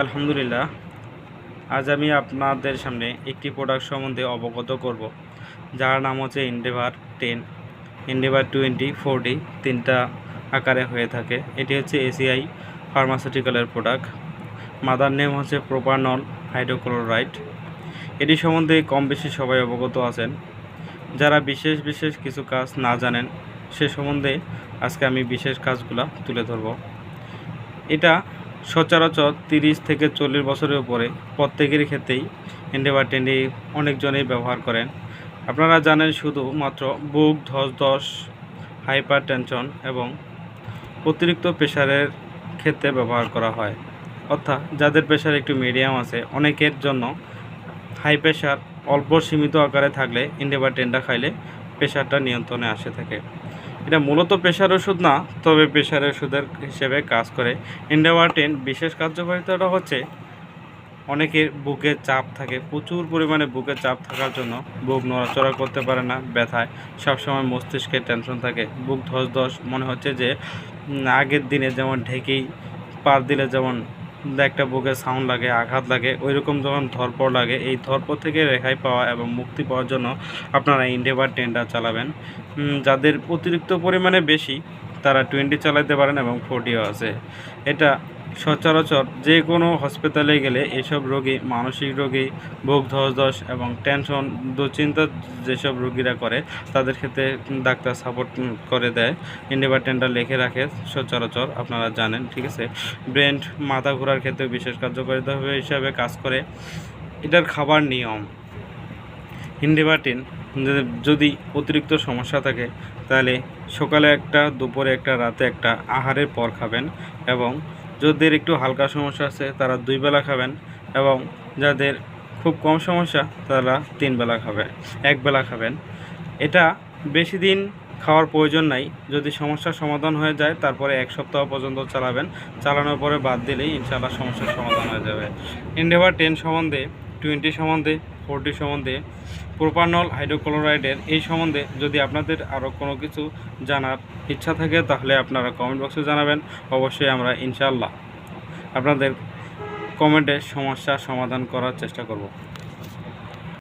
আলহামদুলিল্লাহ। আজ আমি আপনাদের সামনে একটি প্রোডাক্ট সম্বন্ধে অবগত করব, যার নাম হচ্ছে Indever ten Indever twenty forty তিনটা আকারে হয়ে থাকে। এটি হচ্ছে এসিআই ফার্মাসিউটিক্যালের প্রোডাক্ট মাদার নেম হচ্ছে প্রোপানল হাইড্রোক্লোরাইড এটি সম্বন্ধে কম বেশি সবাই অবগত আছেন। যারা বিশেষ বিশেষ কিছু কাজ না জানেন, সে সম্বন্ধে আজকে আমি বিশেষ কাজগুলো তুলে ধরব। এটা সচরাচর তিরিশ থেকে চল্লিশ বছরের উপরে প্রত্যেকের ক্ষেত্রেই টেন্ডি অনেকজনেই ব্যবহার করেন। আপনারা জানেন শুধু মাত্র বুক ধস ধস হাইপার টেনশন এবং অতিরিক্ত প্রেশারের ক্ষেত্রে ব্যবহার করা হয়। অর্থাৎ যাদের প্রেশার একটু মিডিয়াম আছে, অনেকের জন্য হাই প্রেশার অল্প সীমিত আকারে থাকলে ইন্ডেভার টেন্ডা খাইলে প্রেশারটা নিয়ন্ত্রণে আসে থাকে। এটা মূলত প্রেশার ওষুধ না, তবে প্রেশার ওষুধের হিসেবে কাজ করে। ইন্ডেভার টেন বিশেষ কার্যকারিতাটা হচ্ছে অনেকের বুকে চাপ থাকে, প্রচুর পরিমাণে বুকে চাপ থাকার জন্য বুক নড়াচড়া করতে পারে না, ব্যথায়, সবসময় মস্তিষ্কে টেনশন থাকে, বুক ধস ধস মনে হচ্ছে যে আগের দিনে যেমন ঢেকেই পার দিলে যেমন একটা বুকে সাউন্ড লাগে, আঘাত লাগে ওই রকম যখন ধরপর লাগে, এই ধরপর থেকে রেহাই পাওয়া এবং মুক্তি পাওয়ার জন্য আপনারা ইন্ডেভার টেন্ডার চালাবেন। যাদের অতিরিক্ত পরিমাণে বেশি, তারা টোয়েন্টি চালাতে পারেন এবং ফোরটিও আছে। এটা সচরাচর যে কোনো হসপিটালে গেলে এসব রোগী মানসিক রোগী বুক ধস এবং টেনশন দুশ্চিন্তা যেসব রোগীরা করে, তাদের ক্ষেত্রে ডাক্তার সাপোর্ট করে দেয়। ইন্ডিভার টেন্ডার লিখে রাখে, সচরাচর আপনারা জানেন, ঠিক আছে? ব্রেন মাথা ঘোরার ক্ষেত্রে বিশেষ কার্যকারিতা হিসাবে কাজ করে। এটার খাবার নিয়ম। হিন্ডিবাটিন যদি অতিরিক্ত সমস্যা থাকে, তাহলে সকালে একটা, দুপুরে একটা, রাতে একটা আহারের পর খাবেন এবং যাদের একটু হালকা সমস্যা আছে, তারা দুই বেলা খাবেন এবং যাদের খুব কম সমস্যা, তারা তিন বেলা খাবেন এক বেলা খাবেন। এটা বেশি দিন খাওয়ার প্রয়োজন নাই। যদি সমস্যার সমাধান হয়ে যায়, তারপরে এক সপ্তাহ পর্যন্ত চালাবেন। চালানোর পরে বাদ দিলেই ইনশাআল্লাহ সমস্যার সমাধান হয়ে যাবে। ইন্ডেভার টেন সম্বন্ধে টোয়েন্টি সম্বন্ধে ফোরটি সম্বন্ধে প্রোপানল হাইড্রোক্লোরাইডের এই সম্বন্ধে যদি আপনাদের আরও কোনো কিছু জানার ইচ্ছা থাকে, তাহলে আপনারা কমেন্ট বক্সে জানাবেন। অবশ্যই আমরা ইনশাল্লাহ আপনাদের কমেন্টে সমস্যার সমাধান করার চেষ্টা করব।